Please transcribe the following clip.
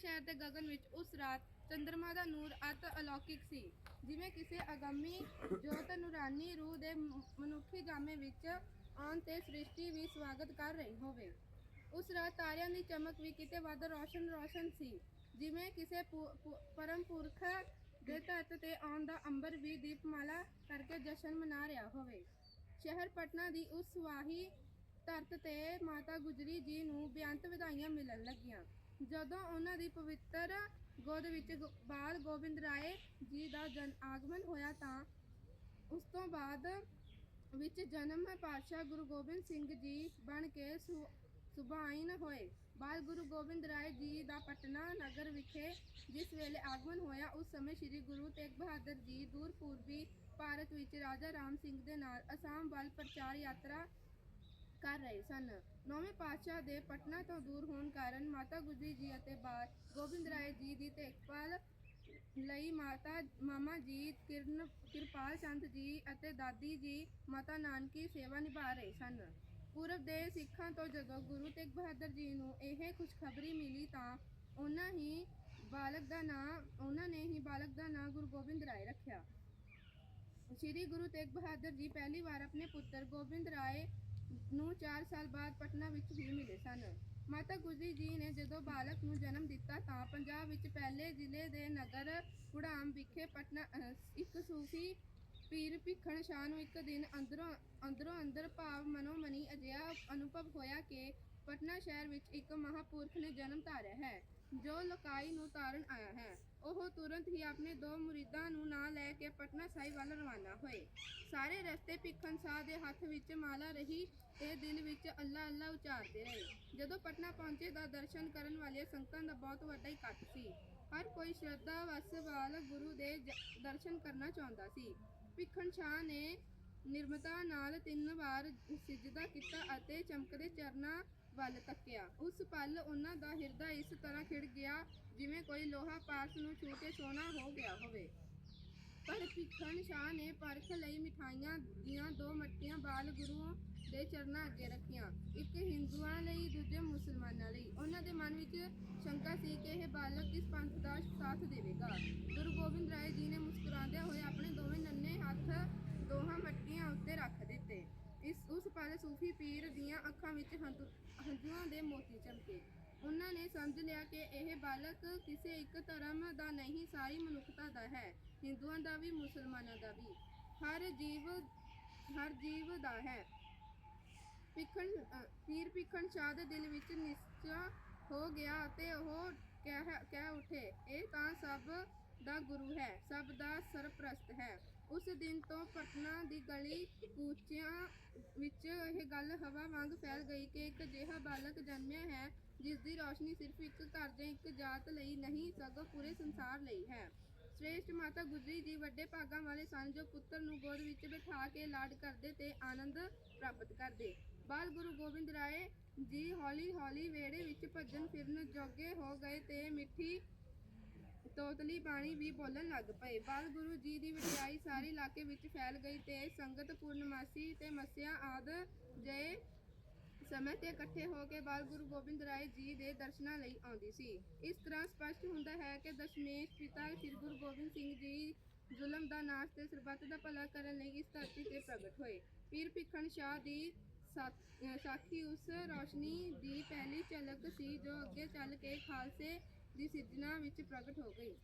ਸ਼ਹਿਰ ਦੇ ਗਗਨ ਵਿੱਚ ਉਸ ਰਾਤ ਚੰਦਰਮਾ ਦਾ ਨੂਰ ਅਤ ਅਲੌਕਿਕ ਸੀ। ਜਿਵੇਂ ਕਿਸੇ ਅਗੰਮੀ ਜੋਤ ਨੂਰਾਨੀ ਰੂਹ ਦੇ ਮਨੁੱਖੀ ਜਾਮੇ ਵਿੱਚ ਆਉਣ ਤੇ ਸ੍ਰਿਸ਼ਟੀ ਵੀ ਸਵਾਗਤ ਕਰ ਰਹੀ ਹੋਵੇ। ਉਸ ਰਾਤ ਤਾਰਿਆਂ ਦੀ ਚਮਕ ਵੀ ਕਿਤੇ ਵੱਧ ਰੋਸ਼ਨ ਰੋਸ਼ਨ ਸੀ। ਜਿਵੇਂ ਕਿਸੇ ਪੁ- ਪਰਮ ਪੁਰਖ ਦੇ ਧਰਤ ਤੇ ਆਉਣ ਦਾ ਅੰਬਰ ਵੀ ਦੀਪਮਾਲਾ ਕਰਕੇ ਜਸ਼ਨ ਮਨਾ ਰਿਹਾ ਹੋਵੇ। ਸ਼ਹਿਰ ਪਟਨਾ ਦੀ ਉਸ ਸੁਆਹੀ ਧਰਤ ਤੇ ਮਾਤਾ ਗੁਜਰੀ ਜੀ ਨੂੰ ਬੇਅੰਤ ਵਧਾਈਆਂ ਮਿਲਣ ਲੱਗੀਆਂ। ਜਦੋਂ ਉਹਨਾਂ ਦੀ ਪਵਿੱਤਰ ਗੋਦ ਵਿੱਚ ਗੋ- ਬਾਲ ਗੋਬਿੰਦ ਰਾਏ ਜੀ ਦਾ ਜਨ ਆਗਮਨ ਹੋਇਆ ਤਾਂ ਉਸ ਤੋਂ ਬਾਅਦ ਵਿੱਚ ਜਨਮ ਪਾਤਸ਼ਾਹ ਗੁਰੂ ਗੋਬਿੰਦ ਸਿੰਘ ਜੀ ਬਣ ਕੇ ਸੁ- ਸੁਭਾਈਨ ਹੋਏ। ਬਾਲ ਗੁਰੂ ਗੋਬਿੰਦ ਰਾਏ ਜੀ ਦਾ ਪਟਨਾ ਨਗਰ ਵਿਖੇ ਜਿਸ ਵੇਲੇ ਆਗਮਨ ਹੋਇਆ, ਉਸ ਸਮੇਂ ਸ੍ਰੀ ਗੁਰੂ ਤੇਗ ਬਹਾਦਰ ਜੀ ਦੂਰ ਪੂਰਬੀ ਭਾਰਤ ਵਿੱਚ ਰਾਜਾ ਰਾਮ ਸਿੰਘ ਦੇ ਨਾਲ ਅਸਾਮ ਵੱਲ ਪ੍ਰਚਾਰ ਯਾਤਰਾ ਕਰ ਰਹੇ ਸਨ। ਨੌਵੇਂ ਪਾਤਸ਼ਾਹ ਦੇ ਪਟਨਾ ਤੋਂ ਦੂਰ ਹੋਣ ਕਾਰਨ ਮਾਤਾ ਗੁਜਰੀ ਜੀ ਅਤੇ ਬਾਲ ਗੋਬਿੰਦ ਰਾਏ ਜੀ ਦੀ ਦੇਖਭਾਲ ਲਈ ਮਾਤਾ, ਮਾਮਾ ਜੀ ਕਿਰਨ, ਕਿਰਪਾਲ ਚੰਦ ਜੀ ਅਤੇ ਦਾਦੀ ਜੀ ਮਾਤਾ ਨਾਨਕੀ ਸੇਵਾ ਨਿਭਾ ਰਹੇ ਸਨ। ਪੂਰਬ ਦੇ ਸਿੱਖਾਂ ਤੋਂ ਜਦੋਂ ਗੁਰੂ ਤੇਗ ਬਹਾਦਰ ਜੀ ਨੂੰ ਇਹ ਖੁਸ਼ਖਬਰੀ ਮਿਲੀ ਤਾਂ ਉਹਨਾਂ ਹੀ ਬਾਲਕ ਦਾ ਨਾਂ, ਉਹਨਾਂ ਨੇ ਹੀ ਬਾਲਕ ਦਾ ਨਾਂ ਗੁਰੂ ਗੋਬਿੰਦ ਰਾਏ ਰੱਖਿਆ। ਸ਼੍ਰੀ ਗੁਰੂ ਤੇਗ ਬਹਾਦਰ ਜੀ ਪਹਿਲੀ ਵਾਰ ਆਪਣੇ ਪੁੱਤਰ ਗੋਬਿੰਦ ਰਾਏ ਨੂੰ 4 ਸਾਲ ਬਾਅਦ ਪਟਨਾ ਵਿੱਚ ਹੀ ਮਿਲੇ ਸਨ। ਮਾਤਾ ਗੁਜਰੀ ਜੀ ਨੇ ਜਦੋਂ ਬਾਲਕ ਨੂੰ ਜਨਮ ਦਿੱਤਾ ਤਾਂ ਪੰਜਾਬ ਵਿੱਚ ਪਹਿਲੇ ਜ਼ਿਲ੍ਹੇ ਦੇ ਨਗਰ ਕੁੜਾਮ ਵਿਖੇ ਪਟਨਾ ਅਹ, ਇੱਕ ਸੂਫੀ ਪੀਰ ਭਿੱਖਣ ਸ਼ਾਹ ਨੂੰ ਇੱਕ ਦਿਨ ਅੰਦਰੋਂ ਅੰਦਰੋਂ ਅੰਦਰ ਭਾਵ ਮਨੋਮਨੀ ਅਜਿਹਾ ਅਨੁਭਵ ਹੋਇਆ ਕਿ ਪਟਨਾ ਸ਼ਹਿਰ ਵਿੱਚ ਇੱਕ ਮਹਾਪੁਰਖ ਨੇ ਜਨਮ ਧਾਰਿਆ ਹੈ, ਜੋ ਲੋਕਾਈ ਨੂੰ ਤਾਰਨ ਆਇਆ ਹੈ। ਉਹ ਤੁਰੰਤ ਹੀ ਆਪਣੇ ਦੋ ਮੁਰੀਦਾਂ ਨੂੰ ਨਾਲ ਲੈ ਕੇ ਪਟਨਾ ਸਾਹਿਬ ਵੱਲ ਰਵਾਨਾ ਹੋਏ। ਸਾਰੇ ਰਸਤੇ ਭਿੱਖਣ ਸ਼ਾਹ ਦੇ ਹੱਥ ਵਿੱਚ ਮਾਲਾ ਰਹੀ ਤੇ ਦਿਲ ਵਿੱਚ ਅੱਲਾ ਅੱਲਾ ਉਚਾਰਦੇ ਰਹੇ। ਜਦੋਂ ਪਟਨਾ ਪਹੁੰਚੇ ਤਾਂ ਦਰਸ਼ਨ ਕਰਨ ਵਾਲੀਆਂ ਸੰਗਤਾਂ ਦਾ ਬਹੁਤ ਵੱਡਾ ਇਕੱਠ ਸੀ। ਹਰ ਕੋਈ ਸ਼ਰਧਾ ਵਸ ਵਾਲ ਗੁਰੂ ਦੇ ਦਰਸ਼ਨ ਕਰਨਾ ਚਾਹੁੰਦਾ ਸੀ। ਭਿੱਖਣ ਸ਼ਾਹ ਨੇ ਨਿਰਮਤਾ ਨਾਲ ਤਿੰਨ ਵਾਰ ਸਿਜਦਾ ਕੀਤਾ ਅਤੇ ਚਮਕਦੇ ਚਰਨਾਂ ਵੱਲ ਤੱਕਿਆ। ਉਸ ਪਲ ਉਹਨਾਂ ਦਾ ਹਿਰਦਾ ਇਸ ਤਰ੍ਹਾਂ ਖਿੜ ਗਿਆ ਜਿਵੇਂ ਕੋਈ ਲੋਹਾ ਪਾਸ ਨੂੰ ਛੂ ਕੇ ਸੋਨਾ ਹੋ ਗਿਆ ਹੋਵੇ। ਪਰ ਭਿੱਖਣ ਸ਼ਾਹ ਨੇ ਪਰਖ ਲਈ ਮਿਠਾਈਆਂ ਦੀਆਂ ਦੋ ਮੱਟੀਆਂ ਬਾਲ ਗੁਰੂ ਦੇ ਚਰਨਾਂ ਅੱਗੇ ਰੱਖੀਆਂ। ਇੱਕ ਹਿੰਦੂਆਂ ਲਈ, ਦੂਜੇ ਮੁਸਲਮਾਨਾਂ ਲਈ। ਉਹਨਾਂ ਦੇ ਮਨ ਵਿੱਚ ਸ਼ੰਕਾ ਸੀ ਕਿ ਇਹ ਬਾਲਕ ਕਿਸ ਪੰਥ ਦਾ ਸਾਥ ਦੇਵੇਗਾ। ਗੁਰੂ ਗੋਬਿੰਦ ਰਾਏ ਜੀ ਨੇ ਮੁਸਕਰਾਉਂਦੇ ਹੋਏ ਆਪਣੇ ਦੋਵੇਂ ਨੰਨੇ ਹੱਥ ਦੋਹਾਂ ਮੱਟੀਆਂ ਉੱਤੇ ਰੱਖ ਦਿੱਤੇ ਇਸ ਉਸ ਪਲ ਸੂਫੀ ਪੀਰ ਦੀਆਂ ਅੱਖਾਂ ਵਿੱਚ ਹੰਝੂਆਂ ਦੇ ਮੋਤੀ ਚਮਕੇ। ਉਹਨਾਂ ਨੇ ਸਮਝ ਲਿਆ ਕਿ ਇਹ ਬਾਲਕ ਕਿਸੇ ਇੱਕ ਧਰਮ ਦਾ ਨਹੀਂ, ਸਾਰੀ ਮਨੁੱਖਤਾ ਦਾ ਹੈ। ਹਿੰਦੂਆਂ ਦਾ ਵੀ, ਮੁਸਲਮਾਨਾਂ ਦਾ ਵੀ। ਹਰ ਜੀਵ ਹਰ ਜੀਵ ਦਾ ਹੈ। ਭਿੱਖਣ ਪੀਰ ਭਿੱਖਣ ਸ਼ਾਹ ਦੇ ਦਿਲ ਵਿੱਚ ਨਿਸ਼ਚਾ ਹੋ ਗਿਆ ਅਤੇ ਉਹ ਕਹਿ ਕਹਿ ਉਠੇ। ਇਹ ਤਾਂ ਸਭ ਦਾ ਗੁਰੂ ਹੈ, ਸਭ ਦਾ ਸਰਪ੍ਰਸਤ ਹੈ। ਉਸ ਦਿਨ ਤੋਂ ਪਟਨਾ ਦੀ ਗਲੀ ਕੂਚਿਆਂ ਵਿੱਚ ਇਹ ਗੱਲ ਹਵਾ ਵਾਂਗ ਫੈਲ ਗਈ ਕਿ ਇੱਕ ਅਜਿਹਾ ਬਾਲਕ ਜਨਮਿਆ ਹੈ, ਜਿਸ ਦੀ ਰੋਸ਼ਨੀ ਸਿਰਫ ਇੱਕ ਘਰ ਜਾਂ ਇੱਕ ਜਾਤ ਲਈ ਨਹੀਂ, ਸਗੋਂ ਪੂਰੇ ਸੰਸਾਰ ਲਈ ਹੈ। ਸ੍ਰੇਸ਼ਟ ਮਾਤਾ ਗੁਜਰੀ ਜੀ ਵੱਡੇ ਭਾਗਾਂ ਵਾਲੇ ਸਨ, ਜੋ ਪੁੱਤਰ ਨੂੰ ਗੋਦ ਵਿੱਚ ਬਿਠਾ ਕੇ ਲਾਡ ਕਰਦੇ ਤੇ ਆਨੰਦ ਪ੍ਰਾਪਤ ਕਰਦੇ। ਬਾਲ ਗੁਰੂ ਗੋਬਿੰਦ ਰਾਏ ਜੀ ਹੌਲੀ ਹੌਲੀ ਵੇੜੇ ਵਿੱਚ ਭੱਜਣ ਫਿਰਨ ਜੋਗੇ ਹੋ ਗਏ ਤੇ ਮਿੱਠੀ ਤੋਤਲੀ ਬਾਣੀ ਵੀ ਬੋਲਣ ਲੱਗ ਪਏ। ਬਾਲ ਗੁਰੂ ਜੀ ਦੀ ਵਡਿਆਈ ਸਾਰੇ ਇਲਾਕੇ ਵਿੱਚ ਫੈਲ ਗਈ ਤੇ ਸੰਗਤ ਪੂਰਨਮਾਸੀ ਤੇ ਮੱਸਿਆ ਆਦ ਜੇ ਸਮੇਂ ਤੇ ਇਕੱਠੇ ਹੋ ਕੇ ਬਾਲ ਗੁਰੂ ਗੋਬਿੰਦ ਰਾਏ ਜੀ ਦੇ ਦਰਸ਼ਨਾਂ ਲਈ ਆਉਂਦੀ ਸੀ। ਇਸ ਤਰ੍ਹਾਂ ਸਪਸ਼ਟ ਹੁੰਦਾ ਹੈ ਕਿ ਦਸ਼ਮੇਸ਼ ਪਿਤਾ ਸ੍ਰੀ ਗੁਰੂ ਗੋਬਿੰਦ ਸਿੰਘ ਜੀ ਜ਼ੁਲਮ ਦਾ ਨਾਸ਼ ਤੇ ਸਰਬੱਤ ਦਾ ਭਲਾ ਕਰਨ ਲਈ ਇਸ ਧਰਤੀ ਤੇ ਪ੍ਰਗਟ ਹੋਏ। ਪੀਰ ਭਿਖਣ ਸ਼ਾਹ ਦੀ ਸਾ- ਸਾਖੀ ਉਸ ਰੋਸ਼ਨੀ ਦੀ ਪਹਿਲੀ ਝਲਕ ਸੀ ਜੋ ਅੱਗੇ ਚੱਲ ਕੇ ਖਾਲਸੇ ਦੀ ਸਿਰਜਣਾ ਵਿੱਚ ਪ੍ਰਗਟ ਹੋ ਗਈ।